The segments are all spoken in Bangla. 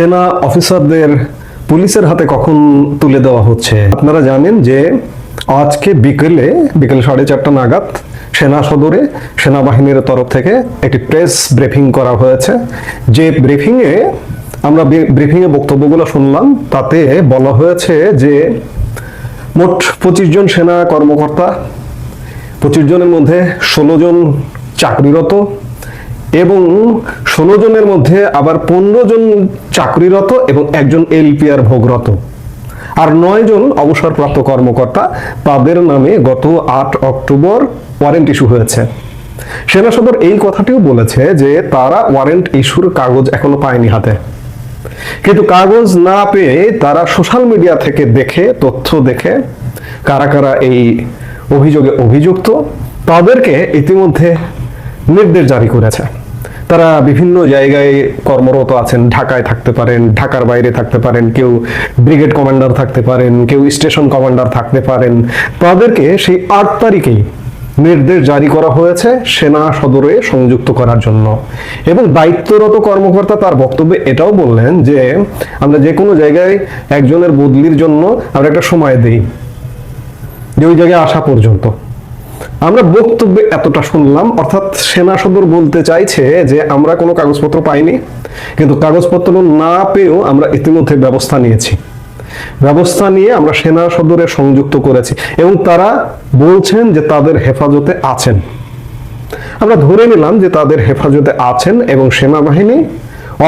সেনা অফিসারদের পুলিশের হাতে কখন তুলে দেওয়া হচ্ছে? আপনারা জানেন যে আজকে বিকেলে, বিকেল সাড়ে চারটা নাগাদ সেনা সদরে সেনাবাহিনীর তরফ থেকে একটি প্রেস ব্রিফিং করা হয়েছে। যে ব্রিফিংয়ে আমরা ব্রিফিংয়ে বক্তব্যগুলো শুনলাম, তাতে বলা হয়েছে যে মোট পঁচিশ জন সেনা কর্মকর্তা, পঁচিশ জনের মধ্যে ষোলো জন চাকরিরত এবং ষোলো জনের মধ্যে আবার পনেরো জন চাকরিরত এবং একজন এলপিআর ভোগরত। আর নয় জন অবসরপ্রাপ্ত কর্মকর্তা, তাদের নামে গত আট অক্টোবর ওয়ারেন্ট ইস্যু হয়েছে। সেনা সদর এই কথাটিও বলেছে যে তারা ওয়ারেন্ট ইস্যুর কাগজ এখনও পায়নি হাতে। কিন্তু কাগজ না পেয়ে তারা সোশ্যাল মিডিয়া থেকে দেখে, তথ্য দেখে কারা কারা এই অভিযোগে অভিযুক্ত, তাদেরকে ইতিমধ্যে নির্দেশ জারি করেছে। তারা বিভিন্ন জায়গায় কর্মরত আছেন, ঢাকায় থাকতে পারেন, ঢাকার বাইরে থাকতে পারেন, কেউ ব্রিগেড কমান্ডার থাকতে পারেন, কেউ স্টেশন কমান্ডার থাকতে পারেন। তাদেরকে সেই আট তারিখেই নির্দেশ জারি করা হয়েছে সেনা সদরে সংযুক্ত করার জন্য। এবং দায়িত্বরত কর্মকর্তা তার বক্তব্যে এটাও বললেন যে, আমরা যে কোনো জায়গায় একজনের বদলির জন্য আমরা একটা সময় দেই। যে ওই জায়গায় আসা পর্যন্ত। আমরা বক্তব্যে এতটা শুনলাম, অর্থাৎ সেনা সদর বলতে চাইছে যে আমরা কোনো কাগজপত্র পাইনি, কিন্তু কাগজপত্র না পেয়েও আমরা ইতিমধ্যে ব্যবস্থা নিয়েছি। ব্যবস্থা নিয়ে আমরা সেনা সদরে সংযুক্ত করেছি এবং তারা বলছেন যে তাদের হেফাজতে আছেন। আমরা ধরে নিলাম যে তাদের হেফাজতে আছেন এবং সেনাবাহিনী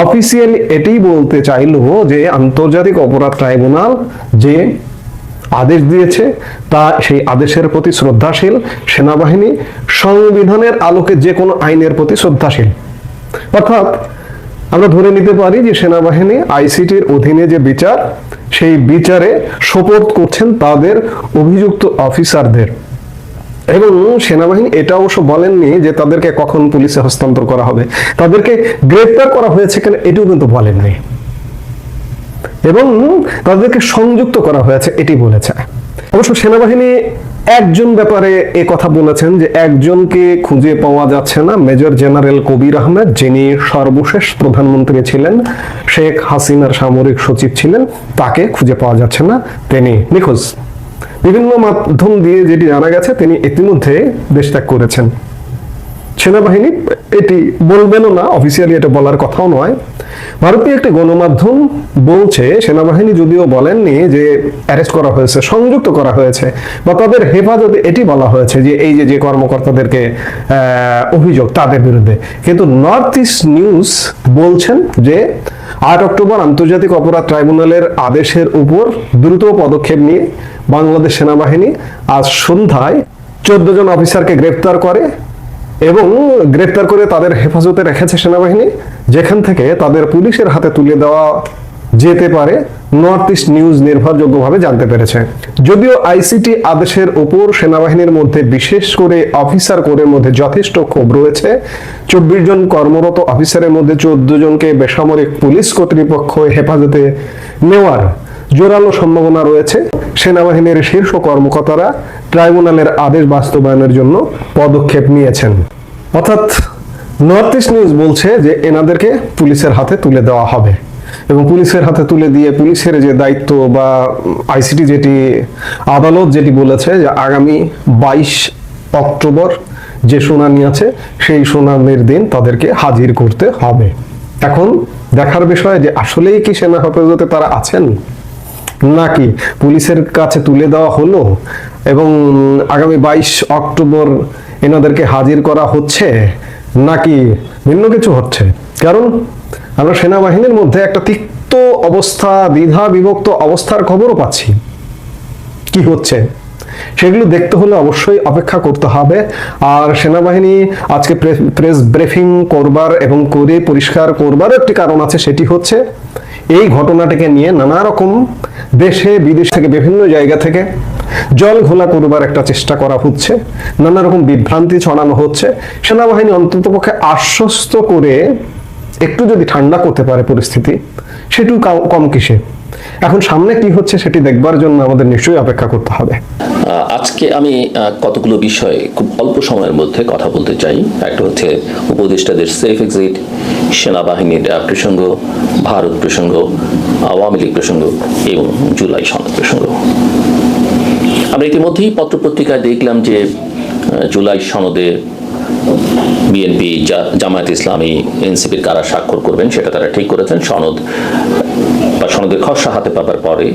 অফিসিয়ালি এটাই বলতে চাইল যে আন্তর্জাতিক অপরাধ ট্রাইব্যুনাল যে আদেশ দিয়েছে, তা সেই আদেশের প্রতি শ্রদ্ধাশীল সেনাবাহিনী সংবিধানের আলোকে যে কোনো আইনের প্রতি শ্রদ্ধাশীল। অর্থাৎ আমরা ধরে নিতে পারি যে সেনাবাহিনী আইসিটির অধীনে যে বিচার, সেই বিচারে শপথ করছেন তাদের অভিযুক্ত অফিসারদের। এবং সেনাবাহিনী এটা অবশ্য বলেননি যে তাদেরকে কখন পুলিশে হস্তান্তর করা হবে। তাদেরকে গ্রেপ্তার করা হয়েছে কেন এটিও কিন্তু বলেননি। এবং তাদেরকে সংযুক্ত করা হয়েছে, এটি বলেছে। অবশ্য সেনাবাহিনী একজন ব্যাপারে এ কথা বলেছেন যে একজনকে খুঁজে পাওয়া যাচ্ছে না। মেজর জেনারেল কবির আহমেদ, যিনি সর্বশেষ প্রধানমন্ত্রী ছিলেন, শেখ হাসিনার সামরিক সচিব ছিলেন, তাকে খুঁজে পাওয়া যাচ্ছে না। তিনি নিখোঁজ। বিভিন্ন মাধ্যম দিয়ে যেটি জানা গেছে, তিনি ইতিমধ্যে দেশ ত্যাগ করেছেন। সেনাবাহিনী, এটি বলবেনও না অফিসিয়ালি এটা বলার কথাও নয়। ভারতীয় একটি গণমাধ্যম বলছে, সেনাবাহিনী যদিও বলেননি যে অ্যারেস্ট করা হয়েছে, সংযুক্ত করা হয়েছে, বা তাদের হেফাজতে এটি বলা হয়েছে যে এই যে যে কর্মকর্তাদেরকে অভিযোগ তাদের বিরুদ্ধে। কিন্তু নর্থ ইস্ট নিউজ বলছেন যে আট অক্টোবর আন্তর্জাতিক অপরাধ ট্রাইব্যুনালের আদেশের উপর দ্রুত পদক্ষেপ নিয়ে বাংলাদেশ সেনাবাহিনী আজ সন্ধ্যায় চোদ্দ জন অফিসারকে গ্রেপ্তার করে এবং গ্রেপ্তার করে তাদের হেফাজতে রেখেছে সেনাবাহিনী, যেখান থেকে তাদের পুলিশের হাতে তুলে দেওয়া যেতে পারে নর্থ ইস্ট নিউজ নির্ভরযোগ্যভাবে জানতে পেরেছে। যদিও আইসিটি আদেশের উপর সেনাবাহিনীর মধ্যে বিশেষ করে অফিসার কোরের মধ্যে যথেষ্ট ক্ষোভ রয়েছে, চব্বিশ জন কর্মরত অফিসারের মধ্যে চোদ্দ জনকে বেসামরিক পুলিশ কর্তৃপক্ষ হেফাজতে নেওয়ার জোরালো সম্ভাবনা রয়েছে। সেনাবাহিনীর শীর্ষ কর্মকর্তারা ট্রাইব্যুনালের আদেশ বাস্তবায়নের জন্য পদক্ষেপ নিয়েছেন। অর্থাৎ নর্থ ইস্ট নিউজ বলছে যে এনাদেরকে পুলিশের হাতে তুলে দেওয়া হবে এবং পুলিশের হাতে তুলে দিয়ে পুলিশের যে দায়িত্ব বা আইসিটি যেটি, আদালত যেটি বলেছে যে আগামী বাইশ অক্টোবর যে শুনানি আছে, সেই শুনানির দিন তাদেরকে হাজির করতে হবে। এখন দেখার বিষয় যে আসলেই কি সেনা হেফাজতে তারা আছেন? নাকি পুলিশের কাছে তুলে দেওয়া হলো? এবং আগামী বাইশ অক্টোবর এনাদেরকে হাজির করা হচ্ছে নাকি ভিন্ন কিছু হচ্ছে? কারণ আমরা সেনাবাহিনীর মধ্যে একটা তিক্ত অবস্থা দ্বিধা বিভক্ত অবস্থার খবরও পাচ্ছি। কি হচ্ছে? সেগুলো দেখতে হলে অবশ্যই অপেক্ষা করতে হবে। আর সেনাবাহিনী আজকে প্রেস ব্রিফিং করবার এবং করে পরিষ্কার করবার একটি কারণ আছে, সেটি হচ্ছে এই ঘটনাটিকে নিয়ে নানা রকম দেশে, বিদেশ থেকে বিভিন্ন জায়গা থেকে জল ঘোলা করবার একটা চেষ্টা করা হচ্ছে। নানা রকম বিভ্রান্তি ছড়ানো হচ্ছে। সেনাবাহিনী অন্ততপক্ষে আশ্বস্ত করে একটু যদি ঠান্ডা করতে পারে পরিস্থিতি, সেটু কম কিসে? এখন সামনে কি হচ্ছে সেটি দেখবার জন্য আমাদের নিশ্চয়ই অপেক্ষা করতে হবে। আজকে আমি কতগুলো বিষয়ে খুব অল্প সময়ের মধ্যে কথা বলতে চাই। একটা হচ্ছে উপদেষ্টাদের সেফ এক্সিট সেনাবাহিনীর প্রসঙ্গ, ভারত প্রসঙ্গ, আওয়ামী লীগ প্রসঙ্গ এবং জুলাই সনদ প্রসঙ্গ। আমরা ইতিমধ্যেই পত্রপত্রিকায় দেখলাম যে জুলাই সনদে বিএনপি জামায়াত ইসলামী এনসিপির কারা স্বাক্ষর করবেন সেটা তারা ঠিক করেছেন। সনদ, বা সনদের খসড়া হাতে পাবার পরে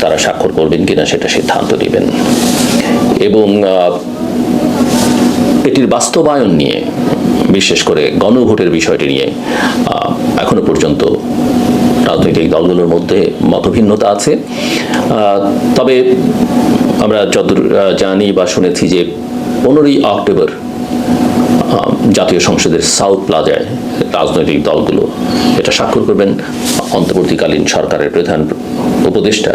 তারা স্বাক্ষর করবেন কিনা সেটা সিদ্ধান্ত নেবেন। এবং এটির বাস্তবায়ন নিয়ে, বিশেষ করে গণভোটের বিষয়টি নিয়ে এখনও পর্যন্ত রাজনৈতিক দলগুলোর মধ্যে মতভিন্নতা আছে। তবে আমরা যতদূর জানি বা শুনেছি যে পনেরোই অক্টোবর জাতীয় সংসদের সাউথ প্লাজায় রাজনৈতিক দলগুলো এটা স্বাক্ষর করবেন। অন্তর্বর্তীকালীন সরকারের প্রধান উপদেষ্টা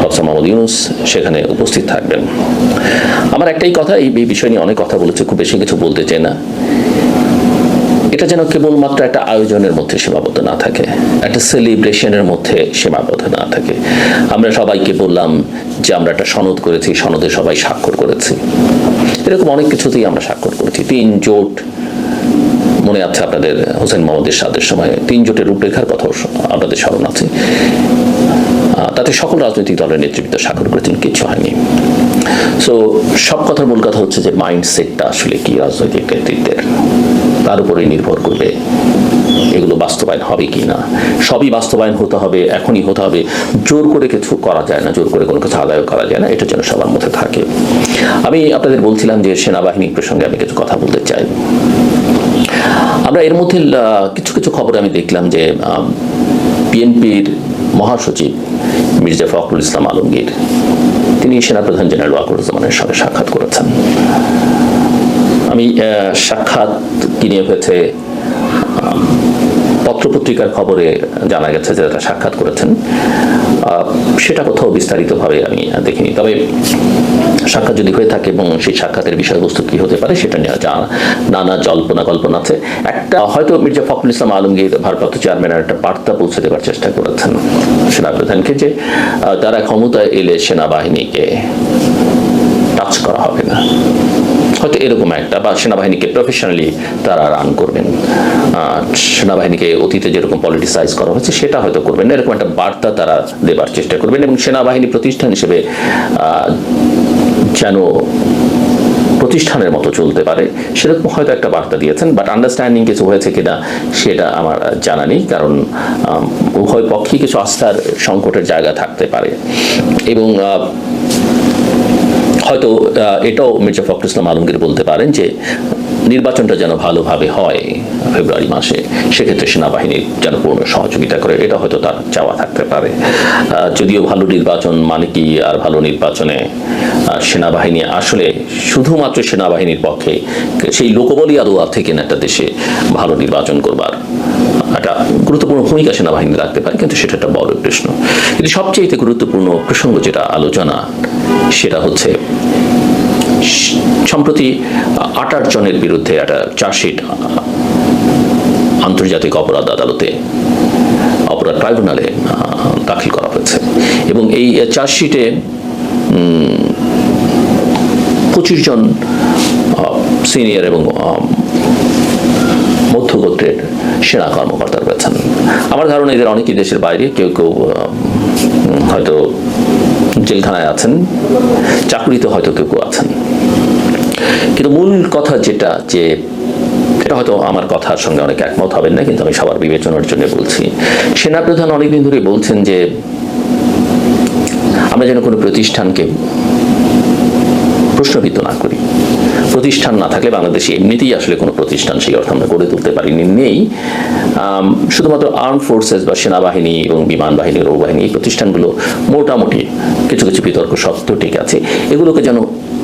প্রফেসর মোহাম্মদ ইউনুস সেখানে উপস্থিত থাকবেন। আমার একটাই কথা এই বিষয় নিয়ে অনেক কথা বলেছে, খুব বেশি কিছু বলতে চাই না। এটা যেন কেবলমাত্র একটা আয়োজনের মধ্যে সীমাবদ্ধ না থাকে, একটা সেলিব্রেশনের মধ্যে সীমাবদ্ধ না থাকে। আমরা সবাইকে বললাম যে আমরা একটা সনদ করেছি, সনদে সবাই স্বাক্ষর করেছি। এরকম অনেক কিছুতেই আমরা স্বাক্ষর করেছি। তিন জোট, মনে আছে আপনাদের, হোসেন মোহাম্মদের সাদের সময় তিন জোটের রূপরেখার কথা আপনাদের স্মরণ আছে। তাতে সকল রাজনৈতিক দলের নেতৃত্ব স্বাক্ষর করেছেন কিছু হয়নি। সো সব কথার মূল কথা হচ্ছে যে মাইন্ডসেটটা আসলে কি রাজনৈতিক নেতৃত্বের? তার উপরেই নির্ভর করবে। এগুলো বাস্তবায়ন হবে কি না? সবই বাস্তবায়ন হতে হবে, এখনই হতে হবে। জোর করে কিছু করা যায় না, জোর করে কোনো কিছু আদায় করা যায় না, এটা যেন সবার মধ্যে থাকে। আমি আপনাদের বলছিলাম যে সেনাবাহিনী প্রসঙ্গে আমি কিছু কথা বলতে চাই। আমরা এর মধ্যে কিছু কিছু খবরে আমি দেখলাম যে বিএনপির মহাসচিব মির্জা ফখরুল ইসলাম আলমগীর, তিনি সেনাপ্রধান জেনারেল ওয়াকুরুজ্জামানের সঙ্গে সাক্ষাৎ করেছেন। আমি সাক্ষাৎ কি নিয়ে হয়েছে পত্রপত্রিকার খবরে জানা গেছে যে তারা সাক্ষাৎ করেছেন। সেটা কোথাও বিস্তারিতভাবে আমি দেখিনি। তবে সাক্ষাৎ যদি হয়ে থাকে এবং সেই সাক্ষাতের বিষয়বস্তু কি হতে পারে সেটা নিয়ে জানা নানা জল্পনা কল্পনা আছে। একটা, হয়তো মির্জা ফখরুল ইসলাম আলমগীর ভারপ্রাপ্ত চেয়ারম্যানের একটা বার্তা পৌঁছে দেওয়ার চেষ্টা করেছেন সেনাপ্রধানকে যে তারা ক্ষমতায় এলে সেনাবাহিনীকে টাচ করা হবে না। হয়তো এরকম একটা, বা সেনাবাহিনীকে প্রফেশনালি তারা রান করবেন। সেনাবাহিনীকে অতীতে যেরকম পলিটিসাইজ করা হয়েছে, সেটা হয়তো করবেন না। এরকম একটা বার্তা তারা দেবার চেষ্টা করবেন এবং সেনাবাহিনী প্রতিষ্ঠান হিসেবে যেন প্রতিষ্ঠানের মতো চলতে পারে, সেরকম হয়তো একটা বার্তা দিয়েছেন। বাট আন্ডারস্ট্যান্ডিং কিছু হয়েছে কিনা, সেটা আমার জানা নেই, কারণ উভয় পক্ষেই কিছু আস্থার সংকটের জায়গা থাকতে পারে। এবং হয়তো এটাও মির্জা ফখরুল ইসলাম আলমগীর বলতে পারেন যে নির্বাচনটা যেন ভালোভাবে হয় ফেব্রুয়ারি মাসে, সেক্ষেত্রে সেনাবাহিনীর যেন পূর্ণ সহযোগিতা করে। এটা হয়তো তার চাওয়া থাকতে পারে। যদিও ভালো নির্বাচন মানে কি আর ভালো নির্বাচনে সেনাবাহিনী আসলে শুধুমাত্র সেনাবাহিনীর পক্ষে, সেই লোকবলী আদোয়া থেকে না একটা দেশে ভালো নির্বাচন করবার একটা গুরুত্বপূর্ণ ভূমিকা সেনাবাহিনী রাখতে পারে, কিন্তু সেটা একটা বড় প্রশ্ন। কিন্তু সবচেয়ে গুরুত্বপূর্ণ প্রসঙ্গ যেটা আলোচনা সেটা হচ্ছে, সম্প্রতি আটাশ জনের বিরুদ্ধে একটা চার্জশিট, আন্তর্জাতিক অপরাধ আদালতে, অপরাধ ট্রাইব্যুনালে, দাখিল করা হয়েছে। এবং এই চার্জশিটে পঁচিশ জন সিনিয়র এবং মধ্যগোত্রের সেনা কর্মকর্তা রয়েছেন। আমার ধারণা এদের অনেকেই দেশের বাইরে, কেউ কেউ হয়তো জেলখানায় আছেন, চাকরিতে হয়তো কেউ কেউ আছেন। কিন্তু মূল কথা যেটা, যে এটা হয়তো আমার কথার সঙ্গে অনেক একমত হবেন না, কিন্তু আমি সবার বিবেচনার জন্য বলছি। সেনাপ্রধান অনেকদিন ধরে বলছেন যে, আমরা যেন কোনো প্রতিষ্ঠানকে প্রশ্নবিদ্ধ না করি। প্রতিষ্ঠান না থাকলে বাংলাদেশে এমনিতেই আসলে কোনো প্রতিষ্ঠান সেই অর্থে আমরা গড়ে তুলতে পারিনি, নেই। শুধুমাত্র আর্ম ফোর্সেস বা সেনাবাহিনী এবং বিমান বাহিনী নৌবাহিনী এই প্রতিষ্ঠানগুলো মোটামুটি কিছু কিছু বিতর্ক সত্ত্বেও ঠিক আছে। এগুলোকে যেন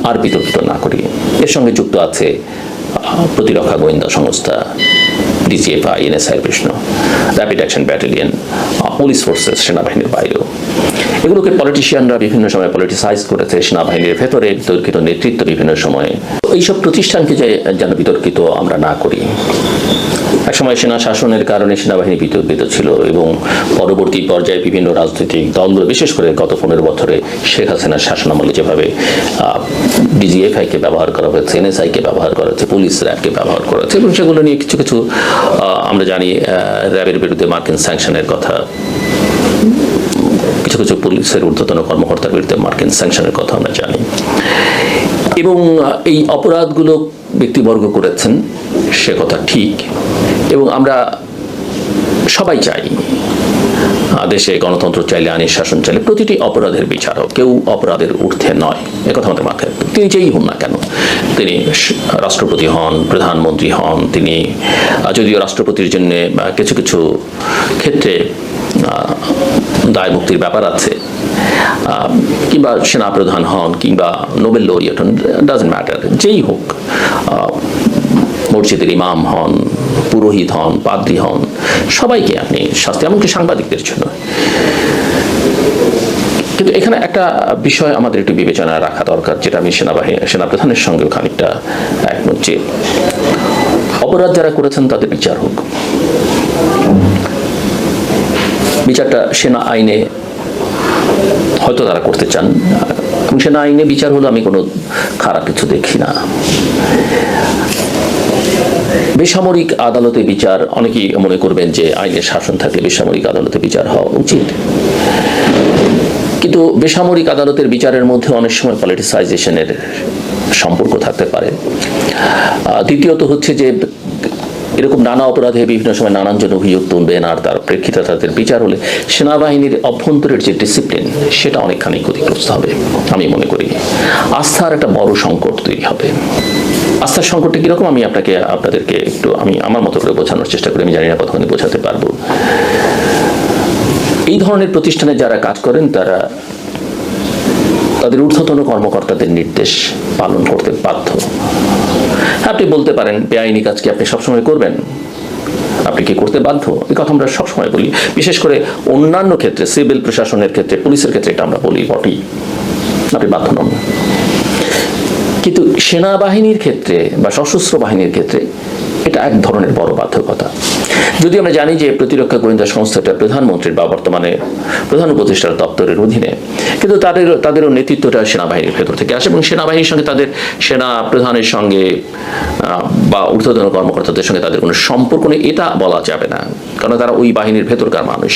আর বিতর্কিত না করি। এর সঙ্গে যুক্ত আছে প্রতিরক্ষা গোয়েন্দা সংস্থা ডিজিএফআই এনএসআই প্রশ্ন rapid action battalion police forces সেনাবাহিনীর বাইরেও। এগুলোকে পলিটিশিয়ানরা বিভিন্ন সময় পলিটিসাইজ করেছে সেনাবাহিনীর ভেতরে, বিতর্কিত নেতৃত্ব বিভিন্ন সময়ে। এইসব প্রতিষ্ঠানকে যে, যেন বিতর্কিত আমরা না করি। একসময় সেনা শাসনের কারণে সেনাবাহিনী বিতর্কিত ছিল এবং পরবর্তী পর্যায়ে বিভিন্ন রাজনৈতিক দলগুলো বিশেষ করে গত পনেরো বছরে শেখ হাসিনার শাসনামলে যেভাবে ডিজিএফআই কে ব্যবহার করা হয়েছে এনএসআই কে ব্যবহার করা হয়েছে, পুলিশ র্যাবকে ব্যবহার করা হয়েছে এবং সেগুলো নিয়ে কিছু কিছু আমরা জানি র্যাবের বিরুদ্ধে মার্কিন স্যাংশনের কথা। কিছু কিছু পুলিশের ঊর্ধ্বতন কর্মকর্তার বিরুদ্ধে মার্কিন স্যাংশনের কথা আমরা জানি। এবং এই অপরাধগুলো ব্যক্তিবর্গ করেছেন, সে কথা ঠিক। এবং আমরা সবাই চাই দেশে গণতন্ত্র চাইলে, আইনের শাসন চাইলে প্রতিটি অপরাধের বিচার হোক কেউ অপরাধের ঊর্ধ্বে নয়। একথা আমাদের মাথায় তিনি যেই হন না কেন, তিনি রাষ্ট্রপতি হন, প্রধানমন্ত্রী হন, তিনি যদিও রাষ্ট্রপতির জন্য কিছু কিছু ক্ষেত্রে দায় মুক্তির ব্যাপার আছে। কিংবা সেনাপ্রধান হন, কিংবা নোবেল লরিয়েট হন ডাজন্ট ম্যাটার যেই হোক মসজিদের ইমাম হন, পুরোহিত হন, পাদ্রী হন, সবাইকে আপনি শাস্তি, এমনকি সাংবাদিকদের জন্য। কিন্তু এখানে একটা বিষয় আমাদের একটু বিবেচনায় রাখা দরকার, যেটা আমি সেনাবাহিনী সেনাপ্রধানের সঙ্গেও খানিকটা একমত যে, অপরাধ যারা করেছেন, তাদের বিচার হোক। বিচারটা সেনা আইনে হয়তো তারা করতে চান। সেনা আইনে বিচার হলো আমি কোনো খারাপ কিছু দেখি না। বেসামরিক আদালতে বিচার, অনেকেই মনে করবেন যে আইনের শাসন থাকলে বেসামরিক আদালতে বিচার হওয়া উচিত। কিন্তু বেসামরিক আদালতের বিচারের মধ্যে অনেক সময় পলিটিসাইজেশনের সম্পর্ক থাকতে পারে। দ্বিতীয়ত হচ্ছে যে এরকম নানা অপরাধে বিভিন্ন সময় নানানজন অভিযোগ তুলবেন, আর তার প্রেক্ষিতে তাদের বিচার হলে সেনাবাহিনীর অভ্যন্তরের যে ডিসিপ্লিন সেটা অনেকখানি ক্ষতিগ্রস্ত হবে, আমি মনে করি। আস্থার একটা বড় সংকট তৈরি হবে। আস্থার সংকটটা কীরকম? আমি আপনাকে, আপনাদেরকে একটু, আমি আমার মতো করে বোঝানোর চেষ্টা করি, আমি জানি না কতক্ষণ বোঝাতে পারব। এই ধরনের প্রতিষ্ঠানে যারা কাজ করেন, তারা তাদের ঊর্ধ্বতন কর্মকর্তাদের নির্দেশ পালন করতে বাধ্য। আপনি বলতে পারেন, বেআইনি কাজ কি আপনি সবসময় করবেন? আপনি কি করতে বাধ্য? এই কথা আমরা সবসময় বলি। বিশেষ করে অন্যান্য ক্ষেত্রে, সিভিল প্রশাসনের ক্ষেত্রে, পুলিশের ক্ষেত্রে এটা আমরা বলি, বটেই। আপনি বাধ্য নন। কিন্তু সেনাবাহিনীর ক্ষেত্রে বা সশস্ত্র বাহিনীর ক্ষেত্রে এটা এক ধরনের বড় বাধ্যকতা। যদি আমরা জানি যে প্রতিরক্ষা গোয়েন্দা সংস্থাটা প্রধানমন্ত্রীর বা বর্তমানে প্রধান উপদেষ্টার দপ্তরের অধীনে, কিন্তু তাদের তাদেরও নেতৃত্বটা সেনাবাহিনীর ভেতর থেকে আসে এবং সেনাবাহিনীর সঙ্গে তাদের সেনা প্রধানের সঙ্গে বা ঊর্ধ্বতন কর্মকর্তাদের সঙ্গে তাদের কোনো সম্পর্ক নেই, এটা বলা যাবে না কারণ তারা ওই বাহিনীর ভেতরকার মানুষ।